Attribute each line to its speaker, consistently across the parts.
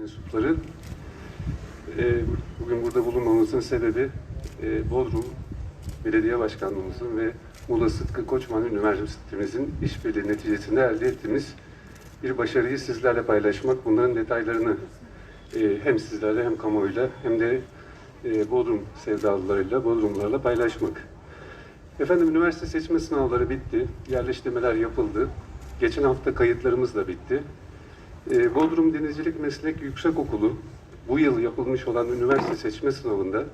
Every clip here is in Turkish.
Speaker 1: mensupları. Ee, bugün burada bulunmamızın sebebi e, Bodrum Belediye Başkanlığımızın ve Muğla Sıtkı Koçman Üniversitemizin işbirliği neticesinde elde ettiğimiz bir başarıyı sizlerle paylaşmak. Bunların detaylarını e, hem sizlerle hem kamuoyuyla hem de e, Bodrum sevdalılarıyla, Bodrumlarla paylaşmak. Efendim üniversite seçme sınavları bitti, yerleştirmeler yapıldı. Geçen hafta kayıtlarımız da bitti. Ee, Bodrum Denizcilik Meslek Yüksekokulu bu yıl yapılmış olan üniversite seçme sınavında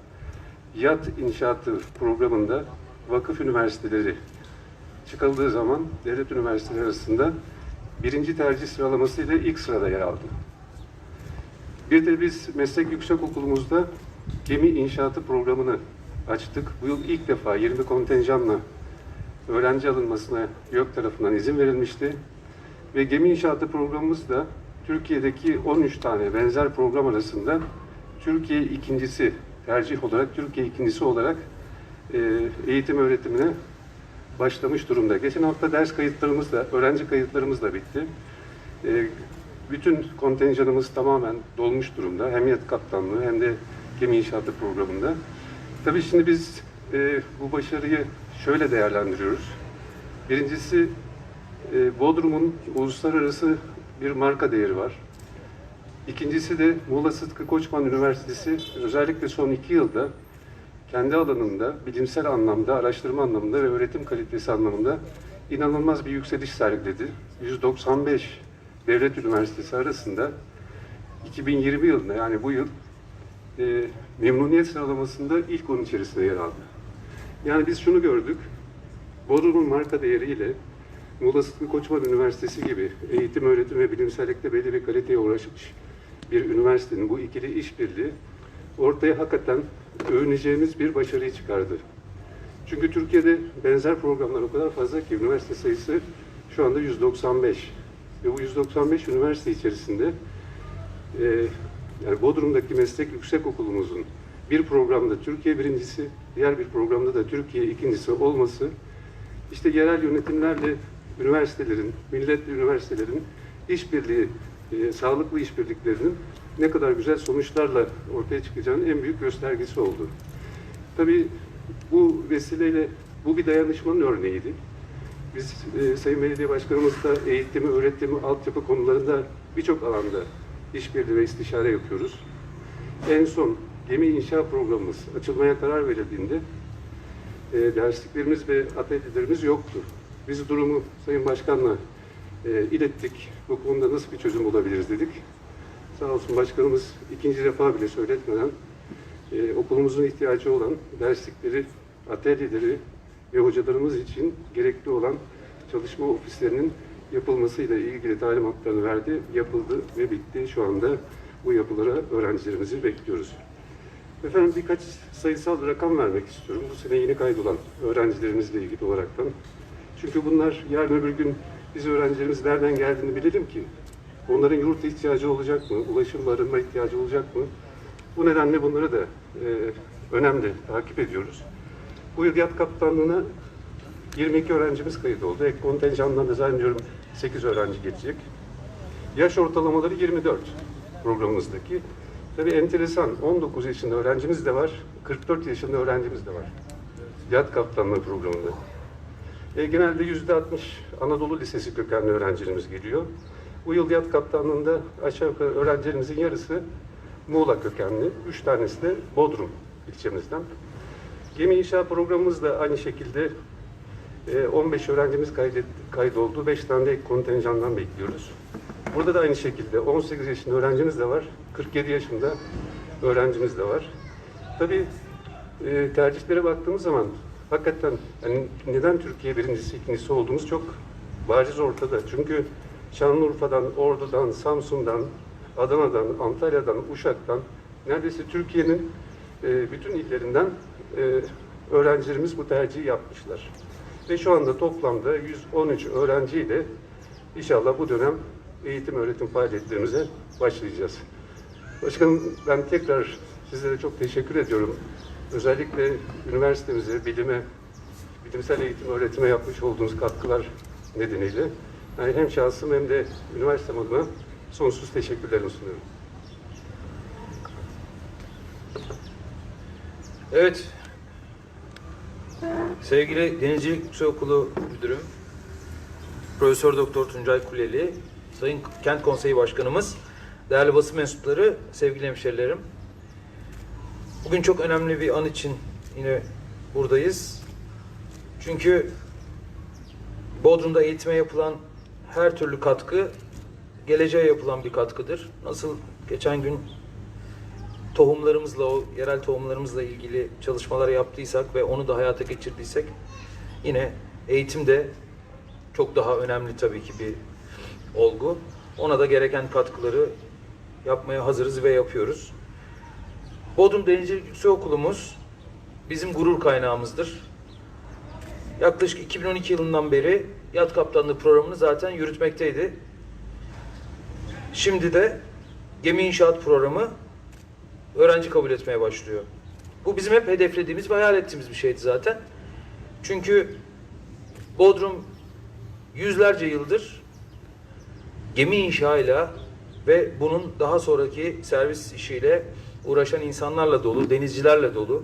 Speaker 1: yat inşaatı programında vakıf üniversiteleri çıkarıldığı zaman devlet üniversiteleri arasında birinci tercih sıralamasıyla ilk sırada yer aldı. Bir de biz meslek yüksekokulumuzda gemi inşaatı programını açtık. Bu yıl ilk defa 20 kontenjanla öğrenci alınmasına YÖK tarafından izin verilmişti. Ve gemi inşaatı programımız da Türkiye'deki 13 tane benzer program arasında Türkiye ikincisi tercih olarak Türkiye ikincisi olarak e, eğitim öğretimine başlamış durumda. Geçen hafta ders kayıtlarımız da, öğrenci kayıtlarımız da bitti. E, bütün kontenjanımız tamamen dolmuş durumda. Hem yat kaptanlığı hem de gemi inşaatı programında. Tabii şimdi biz e, bu başarıyı şöyle değerlendiriyoruz. Birincisi e, Bodrum'un uluslararası bir marka değeri var. İkincisi de Muğla Sıtkı Koçman Üniversitesi özellikle son iki yılda kendi alanında, bilimsel anlamda, araştırma anlamında ve öğretim kalitesi anlamında inanılmaz bir yükseliş sergiledi. 195 devlet üniversitesi arasında 2020 yılında yani bu yıl e, memnuniyet sıralamasında ilk onun içerisinde yer aldı. Yani biz şunu gördük, Bodrum'un marka değeriyle Muğla Sıtkı Koçman Üniversitesi gibi eğitim, öğretim ve bilimsellikte belli bir kaliteye uğraşmış bir üniversitenin bu ikili işbirliği ortaya hakikaten övüneceğimiz bir başarıyı çıkardı. Çünkü Türkiye'de benzer programlar o kadar fazla ki üniversite sayısı şu anda 195. Ve bu 195 üniversite içerisinde e, yani Bodrum'daki meslek yüksekokulumuzun bir programda Türkiye birincisi, diğer bir programda da Türkiye ikincisi olması işte yerel yönetimlerle üniversitelerin, milletli üniversitelerin işbirliği, e, sağlıklı işbirliklerinin ne kadar güzel sonuçlarla ortaya çıkacağının en büyük göstergesi oldu. Tabii bu vesileyle bu bir dayanışmanın örneğiydi. Biz e, Sayın Belediye Başkanımızla eğitimi, öğretimi, altyapı konularında birçok alanda işbirliği ve istişare yapıyoruz. En son gemi inşa programımız açılmaya karar verildiğinde e, dersliklerimiz ve atölyelerimiz yoktu. Biz durumu Sayın Başkan'la e, ilettik. Bu konuda nasıl bir çözüm bulabiliriz dedik. Sağ olsun başkanımız ikinci defa bile söyletmeden e, okulumuzun ihtiyacı olan derslikleri, atölyeleri ve hocalarımız için gerekli olan çalışma ofislerinin yapılmasıyla ilgili talimatlarını verdi, yapıldı ve bitti. Şu anda bu yapılara öğrencilerimizi bekliyoruz. Efendim birkaç sayısal rakam vermek istiyorum. Bu sene yeni kaydolan öğrencilerimizle ilgili olaraktan. Çünkü bunlar yarın öbür gün biz öğrencilerimiz nereden geldiğini bilelim ki. Onların yurt ihtiyacı olacak mı? Ulaşım barınma ihtiyacı olacak mı? Bu nedenle bunları da e, önemli takip ediyoruz. Bu yıl yat kaptanlığına 22 öğrencimiz kayıt oldu. Ek kontenjandan da zannediyorum 8 öğrenci gelecek. Yaş ortalamaları 24 programımızdaki. Tabii enteresan 19 yaşında öğrencimiz de var, 44 yaşında öğrencimiz de var. Yat kaptanlığı programında. E, genelde yüzde 60 Anadolu Lisesi kökenli öğrencilerimiz geliyor. Bu yıl yat kaptanlığında aşağı yukarı öğrencilerimizin yarısı Muğla kökenli, üç tanesi de Bodrum ilçemizden. Gemi inşa programımız da aynı şekilde e, 15 öğrencimiz kaydet, kaydoldu, 5 tane de ek kontenjandan bekliyoruz. Burada da aynı şekilde 18 yaşında öğrencimiz de var, 47 yaşında öğrencimiz de var. Tabii e, tercihlere baktığımız zaman hakikaten hani neden Türkiye birincisi, ikincisi olduğumuz çok bariz ortada. Çünkü Şanlıurfa'dan, Ordu'dan, Samsun'dan, Adana'dan, Antalya'dan, Uşak'tan neredeyse Türkiye'nin e, bütün illerinden e, öğrencilerimiz bu tercihi yapmışlar. Ve şu anda toplamda 113 öğrenciyle inşallah bu dönem eğitim öğretim faaliyetlerimize başlayacağız. Başkanım ben tekrar sizlere çok teşekkür ediyorum özellikle üniversitemize, bilime, bilimsel eğitim öğretime yapmış olduğunuz katkılar nedeniyle yani hem şahsım hem de üniversitem adına sonsuz teşekkürlerimi sunuyorum.
Speaker 2: Evet. Sevgili Denizcilik Yüksek Okulu Müdürüm, Profesör Doktor Tuncay Kuleli, Sayın Kent Konseyi Başkanımız, değerli basın mensupları, sevgili hemşerilerim, Bugün çok önemli bir an için yine buradayız. Çünkü Bodrum'da eğitime yapılan her türlü katkı geleceğe yapılan bir katkıdır. Nasıl geçen gün tohumlarımızla, o yerel tohumlarımızla ilgili çalışmalar yaptıysak ve onu da hayata geçirdiysek yine eğitimde çok daha önemli tabii ki bir olgu. Ona da gereken katkıları yapmaya hazırız ve yapıyoruz. Bodrum Denizcilik Yüksekokulumuz bizim gurur kaynağımızdır. Yaklaşık 2012 yılından beri yat kaptanlığı programını zaten yürütmekteydi. Şimdi de gemi inşaat programı öğrenci kabul etmeye başlıyor. Bu bizim hep hedeflediğimiz ve hayal ettiğimiz bir şeydi zaten. Çünkü Bodrum yüzlerce yıldır gemi inşaıyla ve bunun daha sonraki servis işiyle uğraşan insanlarla dolu, denizcilerle dolu.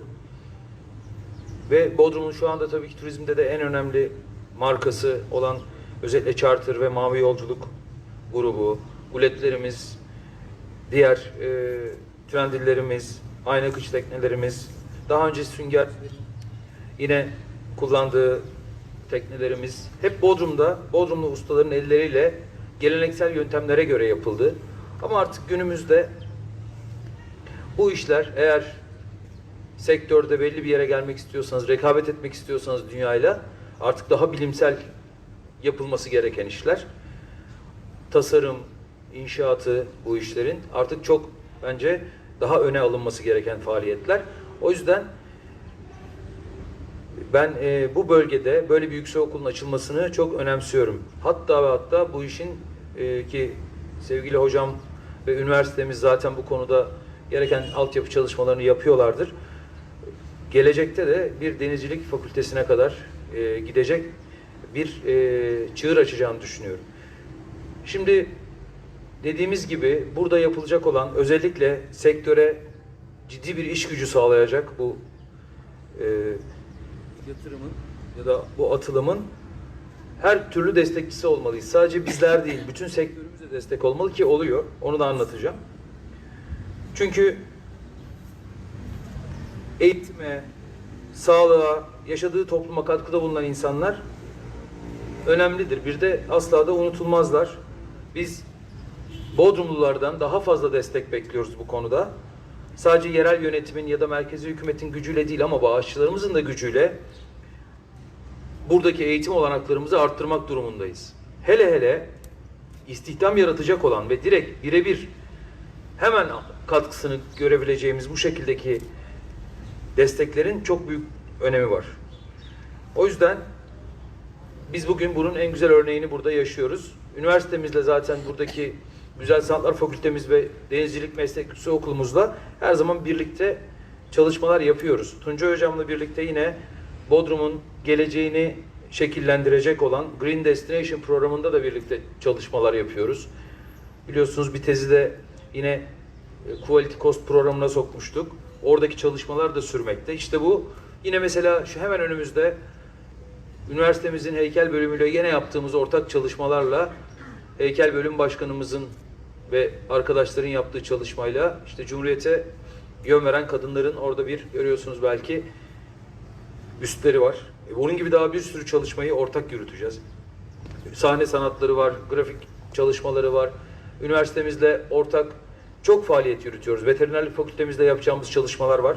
Speaker 2: Ve Bodrum'un şu anda tabii ki turizmde de en önemli markası olan özellikle charter ve mavi yolculuk grubu, guletlerimiz, diğer e, trendillerimiz, ayna kıç teknelerimiz, daha önce sünger yine kullandığı teknelerimiz hep Bodrum'da, Bodrumlu ustaların elleriyle geleneksel yöntemlere göre yapıldı. Ama artık günümüzde bu işler eğer sektörde belli bir yere gelmek istiyorsanız, rekabet etmek istiyorsanız dünyayla artık daha bilimsel yapılması gereken işler. Tasarım, inşaatı bu işlerin artık çok bence daha öne alınması gereken faaliyetler. O yüzden ben e, bu bölgede böyle bir yüksekokulun açılmasını çok önemsiyorum. Hatta ve hatta bu işin e, ki sevgili hocam ve üniversitemiz zaten bu konuda gereken altyapı çalışmalarını yapıyorlardır. Gelecekte de bir denizcilik fakültesine kadar e, gidecek bir e, çığır açacağını düşünüyorum. Şimdi dediğimiz gibi burada yapılacak olan özellikle sektöre ciddi bir iş gücü sağlayacak bu e, yatırımın ya da bu atılımın her türlü destekçisi olmalıyız. Sadece bizler değil, bütün sektörümüze destek olmalı ki oluyor. Onu da anlatacağım. Çünkü eğitime, sağlığa, yaşadığı topluma katkıda bulunan insanlar önemlidir. Bir de asla da unutulmazlar. Biz Bodrumlulardan daha fazla destek bekliyoruz bu konuda. Sadece yerel yönetimin ya da merkezi hükümetin gücüyle değil ama bağışçılarımızın da gücüyle buradaki eğitim olanaklarımızı arttırmak durumundayız. Hele hele istihdam yaratacak olan ve direkt birebir hemen katkısını görebileceğimiz bu şekildeki desteklerin çok büyük önemi var. O yüzden biz bugün bunun en güzel örneğini burada yaşıyoruz. Üniversitemizle zaten buradaki Güzel Sanatlar Fakültemiz ve Denizcilik Meslek Okulumuzla her zaman birlikte çalışmalar yapıyoruz. Tuncay Hocam'la birlikte yine Bodrum'un geleceğini şekillendirecek olan Green Destination programında da birlikte çalışmalar yapıyoruz. Biliyorsunuz bir tezi de yine Quality Cost programına sokmuştuk. Oradaki çalışmalar da sürmekte. İşte bu yine mesela şu hemen önümüzde üniversitemizin heykel bölümüyle yine yaptığımız ortak çalışmalarla heykel bölüm başkanımızın ve arkadaşların yaptığı çalışmayla işte Cumhuriyete yön veren kadınların orada bir görüyorsunuz belki üstleri var. E, Bunun gibi daha bir sürü çalışmayı ortak yürüteceğiz. Sahne sanatları var, grafik çalışmaları var. Üniversitemizle ortak çok faaliyet yürütüyoruz. Veterinerlik fakültemizde yapacağımız çalışmalar var.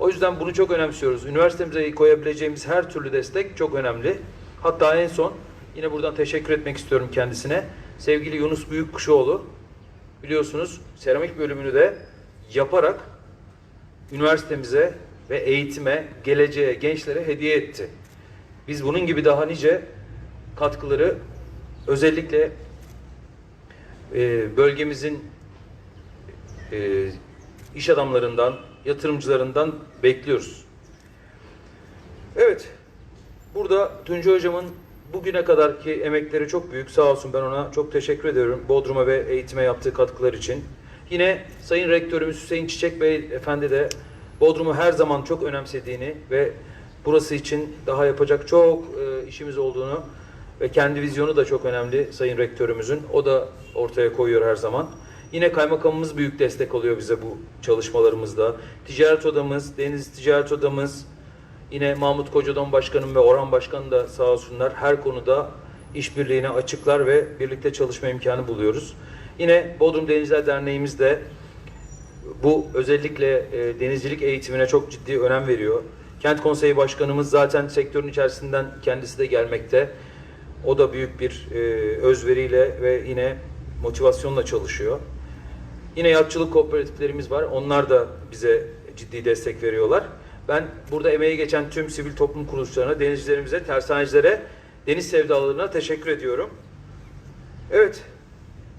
Speaker 2: O yüzden bunu çok önemsiyoruz. Üniversitemize koyabileceğimiz her türlü destek çok önemli. Hatta en son yine buradan teşekkür etmek istiyorum kendisine. Sevgili Yunus Büyükkuşoğlu biliyorsunuz seramik bölümünü de yaparak üniversitemize ve eğitime, geleceğe, gençlere hediye etti. Biz bunun gibi daha nice katkıları özellikle e, bölgemizin e, iş adamlarından, yatırımcılarından bekliyoruz. Evet, burada Tuncay Hocam'ın bugüne kadarki emekleri çok büyük. Sağ olsun ben ona çok teşekkür ediyorum. Bodrum'a ve eğitime yaptığı katkılar için. Yine Sayın Rektörümüz Hüseyin Çiçek Bey Efendi de Bodrum'u her zaman çok önemsediğini ve burası için daha yapacak çok e, işimiz olduğunu ve kendi vizyonu da çok önemli Sayın Rektörümüzün. O da ortaya koyuyor her zaman. Yine kaymakamımız büyük destek oluyor bize bu çalışmalarımızda. Ticaret odamız, Deniz Ticaret odamız, yine Mahmut Kocadan Başkanım ve Orhan Başkan da sağ olsunlar her konuda işbirliğine açıklar ve birlikte çalışma imkanı buluyoruz. Yine Bodrum Denizler Derneğimiz de bu özellikle e, denizcilik eğitimine çok ciddi önem veriyor. Kent Konseyi Başkanımız zaten sektörün içerisinden kendisi de gelmekte. O da büyük bir e, özveriyle ve yine motivasyonla çalışıyor. Yine yatçılık kooperatiflerimiz var. Onlar da bize ciddi destek veriyorlar. Ben burada emeği geçen tüm sivil toplum kuruluşlarına, denizcilerimize, tersanecilere, deniz sevdalarına teşekkür ediyorum. Evet,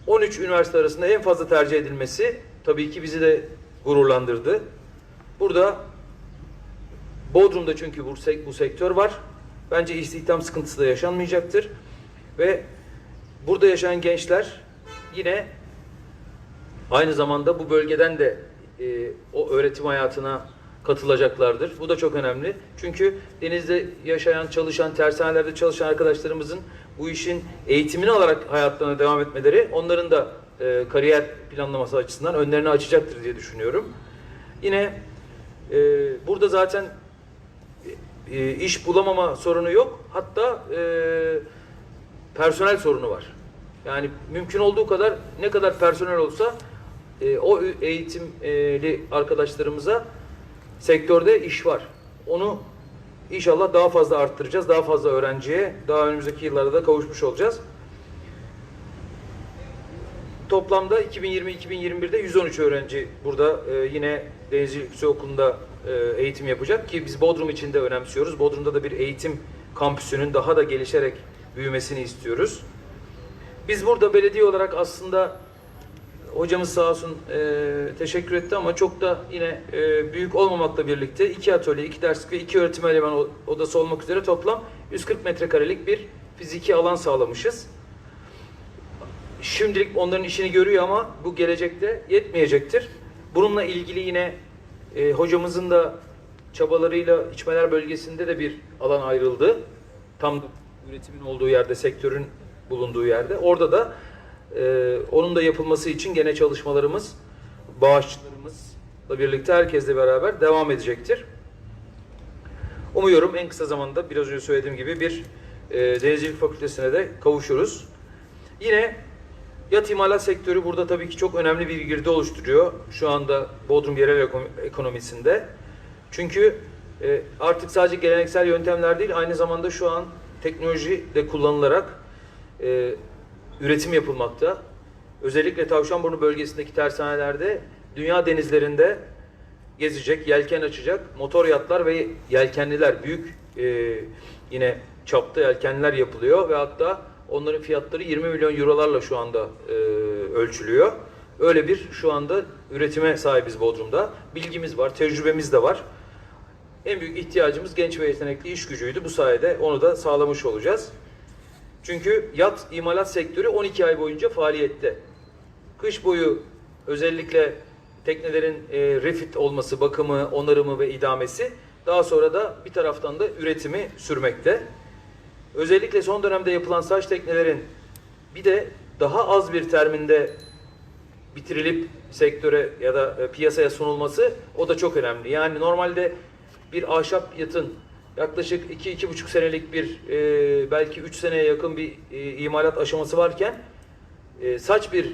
Speaker 2: 13 üniversite arasında en fazla tercih edilmesi tabii ki bizi de gururlandırdı. Burada Bodrum'da çünkü bu, bu sektör var. Bence istihdam sıkıntısı da yaşanmayacaktır. Ve burada yaşayan gençler yine aynı zamanda bu bölgeden de e, o öğretim hayatına katılacaklardır. Bu da çok önemli. Çünkü denizde yaşayan, çalışan, tersanelerde çalışan arkadaşlarımızın bu işin eğitimini alarak hayatlarına devam etmeleri onların da e, kariyer planlaması açısından önlerini açacaktır diye düşünüyorum. Yine e, burada zaten e, iş bulamama sorunu yok. Hatta e, personel sorunu var. Yani mümkün olduğu kadar ne kadar personel olsa e, o eğitimli arkadaşlarımıza sektörde iş var. Onu inşallah daha fazla arttıracağız. Daha fazla öğrenciye daha önümüzdeki yıllarda da kavuşmuş olacağız. Toplamda 2020-2021'de 113 öğrenci burada e, yine Denizcilik Yüksek Okulu'nda e, eğitim yapacak ki biz Bodrum için de önemsiyoruz. Bodrum'da da bir eğitim kampüsünün daha da gelişerek büyümesini istiyoruz. Biz burada belediye olarak aslında hocamız sağ olsun e, teşekkür etti ama çok da yine e, büyük olmamakla birlikte iki atölye, iki derslik ve iki öğretim eleman odası olmak üzere toplam 140 metrekarelik bir fiziki alan sağlamışız. Şimdilik onların işini görüyor ama bu gelecekte yetmeyecektir. Bununla ilgili yine e, hocamızın da çabalarıyla içmeler bölgesinde de bir alan ayrıldı. Tam üretimin olduğu yerde, sektörün bulunduğu yerde. Orada da e, onun da yapılması için gene çalışmalarımız, bağışçılarımızla birlikte herkesle beraber devam edecektir. Umuyorum en kısa zamanda biraz önce söylediğim gibi bir e, denizcilik fakültesine de kavuşuruz. Yine yat imalat sektörü burada tabii ki çok önemli bir girdi oluşturuyor şu anda Bodrum yerel eko- ekonomisinde. Çünkü e, artık sadece geleneksel yöntemler değil aynı zamanda şu an teknoloji de kullanılarak e, üretim yapılmakta. Özellikle Tavşanburnu bölgesindeki tersanelerde dünya denizlerinde gezecek, yelken açacak motor yatlar ve yelkenliler büyük e, yine çapta yelkenliler yapılıyor ve hatta onların fiyatları 20 milyon eurolarla şu anda e, ölçülüyor. Öyle bir şu anda üretime sahibiz Bodrum'da. Bilgimiz var, tecrübemiz de var. En büyük ihtiyacımız genç ve yetenekli iş gücüydü. Bu sayede onu da sağlamış olacağız. Çünkü yat imalat sektörü 12 ay boyunca faaliyette. Kış boyu özellikle teknelerin e, refit olması, bakımı, onarımı ve idamesi daha sonra da bir taraftan da üretimi sürmekte. Özellikle son dönemde yapılan saç teknelerin bir de daha az bir terminde bitirilip sektöre ya da e, piyasaya sunulması o da çok önemli. Yani normalde bir ahşap yatın yaklaşık 2-2,5 senelik bir e, belki 3 seneye yakın bir e, imalat aşaması varken e, saç bir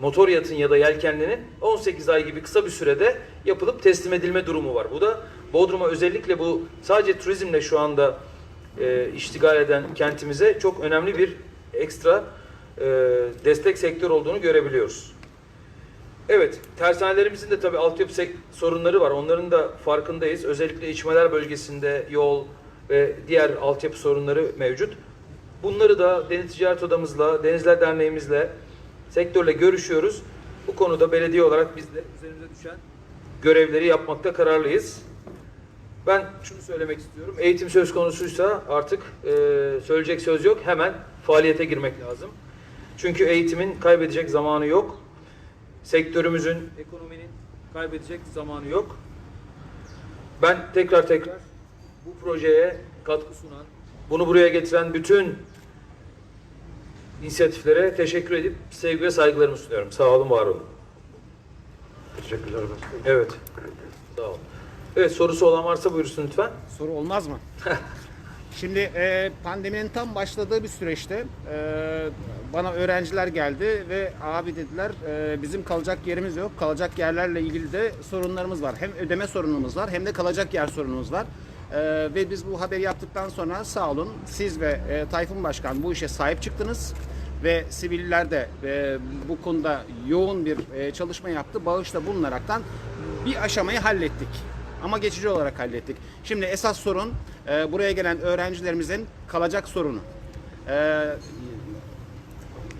Speaker 2: motor yatın ya da yelkenlinin 18 ay gibi kısa bir sürede yapılıp teslim edilme durumu var. Bu da Bodrum'a özellikle bu sadece turizmle şu anda e, iştigal eden kentimize çok önemli bir ekstra e, destek sektör olduğunu görebiliyoruz. Evet, tersanelerimizin de tabii altyapı sorunları var. Onların da farkındayız. Özellikle içmeler bölgesinde yol ve diğer altyapı sorunları mevcut. Bunları da Deniz Ticaret Odamızla, Denizler Derneğimizle, sektörle görüşüyoruz. Bu konuda belediye olarak biz de üzerimize düşen görevleri yapmakta kararlıyız. Ben şunu söylemek istiyorum. Eğitim söz konusuysa artık e, söyleyecek söz yok. Hemen faaliyete girmek lazım. Çünkü eğitimin kaybedecek zamanı yok. Sektörümüzün, ekonominin kaybedecek zamanı yok. Ben tekrar tekrar bu projeye katkı sunan, bunu buraya getiren bütün inisiyatiflere teşekkür edip sevgi ve saygılarımı sunuyorum. Sağ olun, var olun.
Speaker 1: Teşekkürler başkanım.
Speaker 2: Evet. Sağ olun. Evet, sorusu olan varsa buyursun lütfen.
Speaker 3: Soru olmaz mı? Şimdi e, pandeminin tam başladığı bir süreçte e, bana öğrenciler geldi ve abi dediler e, bizim kalacak yerimiz yok. Kalacak yerlerle ilgili de sorunlarımız var. Hem ödeme sorunumuz var hem de kalacak yer sorunumuz var. E, ve biz bu haberi yaptıktan sonra sağ olun siz ve e, Tayfun Başkan bu işe sahip çıktınız ve siviller de e, bu konuda yoğun bir e, çalışma yaptı. Bağışta bulunaraktan bir aşamayı hallettik. Ama geçici olarak hallettik. Şimdi esas sorun e, buraya gelen öğrencilerimizin kalacak sorunu. E,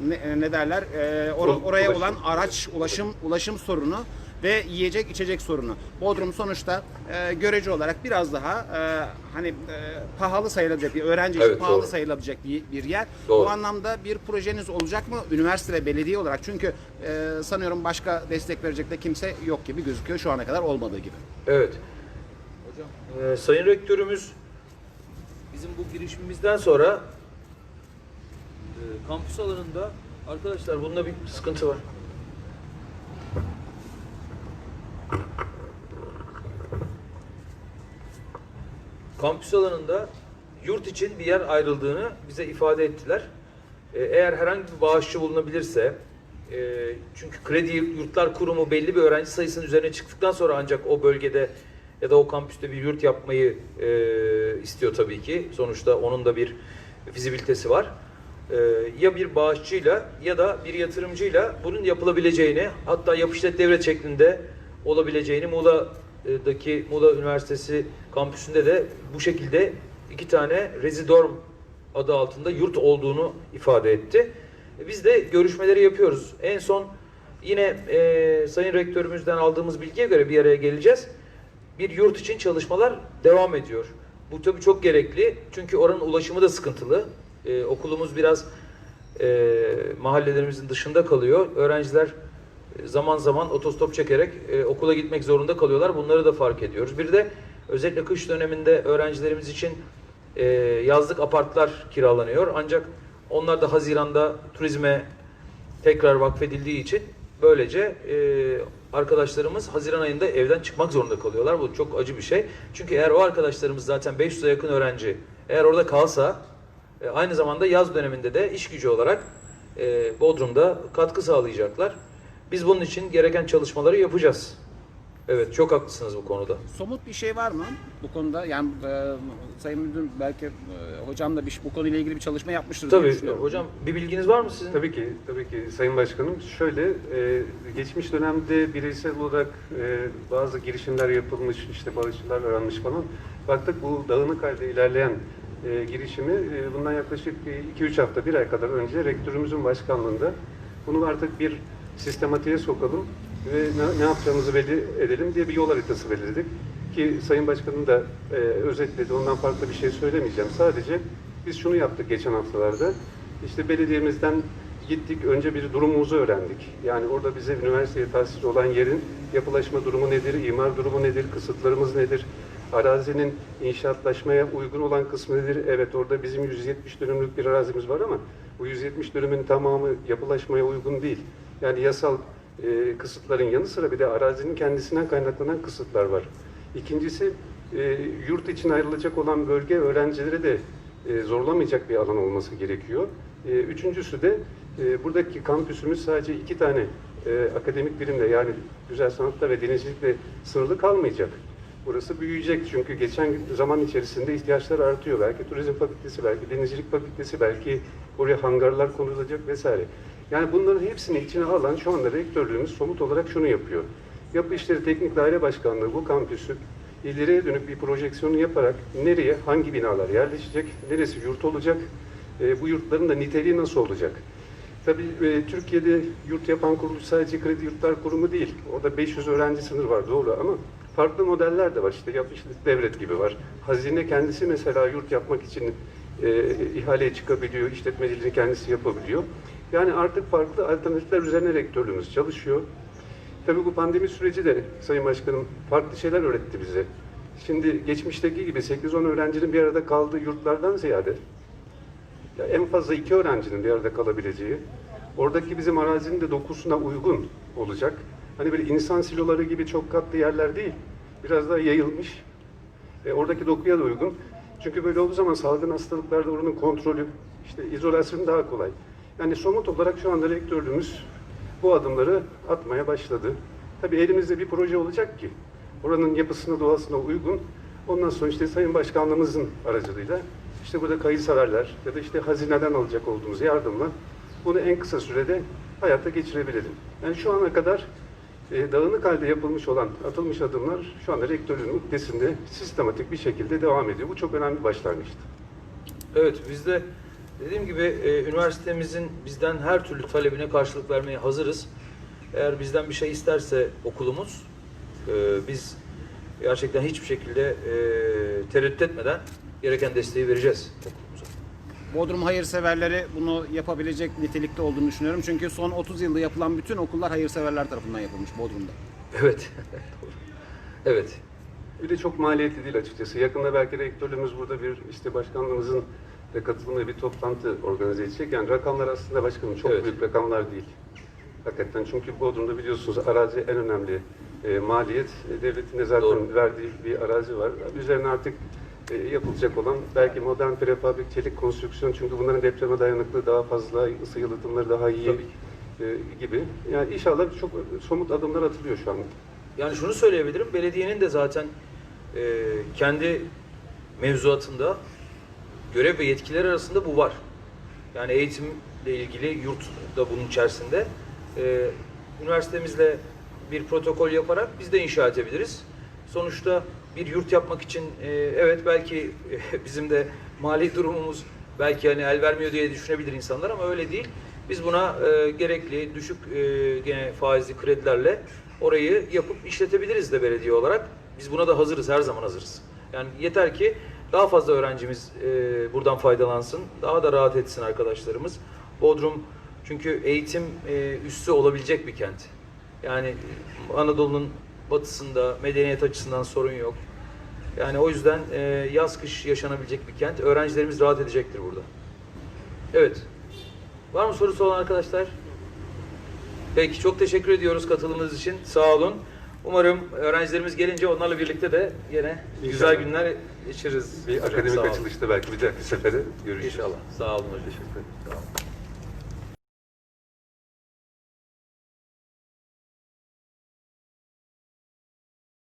Speaker 3: ne, ne derler? E, or- oraya olan araç ulaşım ulaşım sorunu ve yiyecek içecek sorunu. Bodrum sonuçta e, görece olarak biraz daha e, hani e, pahalı sayılabilecek bir öğrenci için
Speaker 2: Evet,
Speaker 3: pahalı
Speaker 2: doğru.
Speaker 3: sayılabilecek bir, bir yer.
Speaker 2: Doğru.
Speaker 3: Bu anlamda bir projeniz olacak mı? Üniversite ve belediye olarak çünkü e, sanıyorum başka destek verecek de kimse yok gibi gözüküyor şu ana kadar olmadığı gibi.
Speaker 2: Evet. Hocam. Sayın Rektörümüz bizim bu girişimimizden sonra e, kampüs alanında arkadaşlar bunda bir sıkıntı var. Kampüs alanında yurt için bir yer ayrıldığını bize ifade ettiler. E, Eğer herhangi bir bağışçı bulunabilirse, e, çünkü Kredi Yurtlar Kurumu belli bir öğrenci sayısının üzerine çıktıktan sonra ancak o bölgede ya da o kampüste bir yurt yapmayı e, istiyor tabii ki. Sonuçta onun da bir fizibilitesi var. E, ya bir bağışçıyla ya da bir yatırımcıyla bunun yapılabileceğini, hatta yapışlet devlet şeklinde olabileceğini Muğla'daki Muğla Üniversitesi kampüsünde de bu şekilde iki tane rezidorm adı altında yurt olduğunu ifade etti. E, Biz de görüşmeleri yapıyoruz. En son yine e, Sayın Rektörümüzden aldığımız bilgiye göre bir araya geleceğiz. Bir yurt için çalışmalar devam ediyor. Bu tabii çok gerekli. Çünkü oranın ulaşımı da sıkıntılı. E, okulumuz biraz e, mahallelerimizin dışında kalıyor. Öğrenciler e, zaman zaman otostop çekerek e, okula gitmek zorunda kalıyorlar. Bunları da fark ediyoruz. Bir de özellikle kış döneminde öğrencilerimiz için e, yazlık apartlar kiralanıyor. Ancak onlar da Haziran'da turizme tekrar vakfedildiği için böylece e, arkadaşlarımız Haziran ayında evden çıkmak zorunda kalıyorlar. Bu çok acı bir şey. Çünkü eğer o arkadaşlarımız zaten 500'e yakın öğrenci eğer orada kalsa e, aynı zamanda yaz döneminde de iş gücü olarak e, Bodrum'da katkı sağlayacaklar. Biz bunun için gereken çalışmaları yapacağız. Evet, çok haklısınız bu konuda.
Speaker 3: Somut bir şey var mı bu konuda? Yani e, Sayın Müdür belki e, hocam da bir, bu konuyla ilgili bir çalışma yapmıştır diye
Speaker 2: Tabii
Speaker 3: düşünüyorum.
Speaker 2: hocam bir bilginiz var mı sizin?
Speaker 1: Tabii ki, tabii ki Sayın Başkanım. Şöyle, e, geçmiş dönemde bireysel olarak e, bazı girişimler yapılmış, işte bağışçılar aranmış falan. Baktık bu dağınık halde ilerleyen e, girişimi e, bundan yaklaşık 2-3 hafta, bir ay kadar önce rektörümüzün başkanlığında bunu artık bir sistematiğe sokalım ve ne, ne yapacağımızı belli edelim diye bir yol haritası belirledik. Ki Sayın Başkanım da e, özetledi, ondan farklı bir şey söylemeyeceğim. Sadece biz şunu yaptık geçen haftalarda. İşte belediyemizden gittik, önce bir durumumuzu öğrendik. Yani orada bize üniversiteye tahsis olan yerin yapılaşma durumu nedir, imar durumu nedir, kısıtlarımız nedir, arazinin inşaatlaşmaya uygun olan kısmı nedir? Evet orada bizim 170 dönümlük bir arazimiz var ama bu 170 dönümün tamamı yapılaşmaya uygun değil. Yani yasal e, kısıtların yanı sıra bir de arazinin kendisinden kaynaklanan kısıtlar var. İkincisi e, yurt için ayrılacak olan bölge öğrencilere de e, zorlamayacak bir alan olması gerekiyor. E, üçüncüsü de e, buradaki kampüsümüz sadece iki tane e, akademik birimle yani güzel sanatlar ve denizcilikle sınırlı kalmayacak. Burası büyüyecek çünkü geçen zaman içerisinde ihtiyaçlar artıyor. Belki turizm fakültesi, belki denizcilik fakültesi, belki oraya hangarlar konulacak vesaire. Yani bunların hepsini içine alan şu anda rektörlüğümüz somut olarak şunu yapıyor. Yapı İşleri Teknik Daire Başkanlığı bu kampüsü ileriye dönük bir projeksiyonu yaparak nereye, hangi binalar yerleşecek, neresi yurt olacak, e, bu yurtların da niteliği nasıl olacak? Tabii e, Türkiye'de yurt yapan kuruluş sadece Kredi Yurtlar Kurumu değil. Orada 500 öğrenci sınır var doğru ama farklı modeller de var. İşte Yapı İşleri Devlet gibi var. Hazine kendisi mesela yurt yapmak için e, ihaleye çıkabiliyor, işletmeciliğini kendisi yapabiliyor. Yani artık farklı alternatifler üzerine rektörlüğümüz çalışıyor. Tabii bu pandemi süreci de Sayın Başkanım farklı şeyler öğretti bize. Şimdi geçmişteki gibi 8-10 öğrencinin bir arada kaldığı yurtlardan ziyade ya en fazla iki öğrencinin bir arada kalabileceği, oradaki bizim arazinin de dokusuna uygun olacak. Hani böyle insan siloları gibi çok katlı yerler değil, biraz daha yayılmış. E, oradaki dokuya da uygun. Çünkü böyle olduğu zaman salgın hastalıklarda oranın kontrolü, işte izolasyon daha kolay. Yani somut olarak şu anda rektörlüğümüz bu adımları atmaya başladı. Tabii elimizde bir proje olacak ki oranın yapısına, doğasına uygun. Ondan sonra işte Sayın Başkanlığımızın aracılığıyla işte burada kayıtseverler ya da işte hazineden alacak olduğumuz yardımla bunu en kısa sürede hayata geçirebilelim. Yani şu ana kadar e, dağınık halde yapılmış olan atılmış adımlar şu anda rektörün ukdesinde sistematik bir şekilde devam ediyor. Bu çok önemli başlangıçtı.
Speaker 2: Evet biz de dediğim gibi e, üniversitemizin bizden her türlü talebine karşılık vermeye hazırız. Eğer bizden bir şey isterse okulumuz e, biz gerçekten hiçbir şekilde e, tereddüt etmeden gereken desteği vereceğiz okulumuza.
Speaker 3: Bodrum hayırseverleri bunu yapabilecek nitelikte olduğunu düşünüyorum. Çünkü son 30 yılda yapılan bütün okullar hayırseverler tarafından yapılmış Bodrum'da.
Speaker 2: Evet. Doğru. evet.
Speaker 1: Bir de çok maliyetli değil açıkçası. Yakında belki rektörlüğümüz burada bir işte başkanlığımızın da katılımıyla bir toplantı organize edecek. Yani rakamlar aslında başkanım çok
Speaker 2: Evet.
Speaker 1: büyük rakamlar değil. Hakikaten çünkü Bodrum'da biliyorsunuz arazi en önemli e, maliyet. E, devletin de zaten
Speaker 2: Doğru.
Speaker 1: verdiği bir arazi var. Üzerine artık e, yapılacak olan belki modern prefabrik çelik konstrüksiyon çünkü bunların depreme dayanıklı daha fazla ısı yalıtımları daha iyi e, gibi. Yani inşallah çok somut adımlar atılıyor şu an.
Speaker 2: Yani şunu söyleyebilirim, belediyenin de zaten e, kendi mevzuatında görev ve yetkiler arasında bu var. Yani eğitimle ilgili yurt da bunun içerisinde. E, üniversitemizle bir protokol yaparak biz de inşa edebiliriz. Sonuçta bir yurt yapmak için e, evet belki e, bizim de mali durumumuz belki hani el vermiyor diye düşünebilir insanlar ama öyle değil. Biz buna e, gerekli düşük e, gene faizli kredilerle orayı yapıp işletebiliriz de belediye olarak. Biz buna da hazırız, her zaman hazırız. Yani yeter ki daha fazla öğrencimiz e, buradan faydalansın, daha da rahat etsin arkadaşlarımız. Bodrum çünkü eğitim e, üssü olabilecek bir kent. Yani Anadolu'nun batısında medeniyet açısından sorun yok. Yani o yüzden e, yaz kış yaşanabilecek bir kent. Öğrencilerimiz rahat edecektir burada. Evet. Var mı sorusu olan arkadaşlar? Peki çok teşekkür ediyoruz katılımınız için. Sağ olun. Umarım öğrencilerimiz gelince onlarla birlikte de yine güzel
Speaker 1: İnşallah.
Speaker 2: günler geçiririz.
Speaker 1: Bir
Speaker 2: hocam.
Speaker 1: akademik açılışta belki bir dahaki sefere görüşürüz.
Speaker 2: İnşallah. Sağ olun hocam.
Speaker 1: Teşekkür ederim.
Speaker 2: Sağ olun.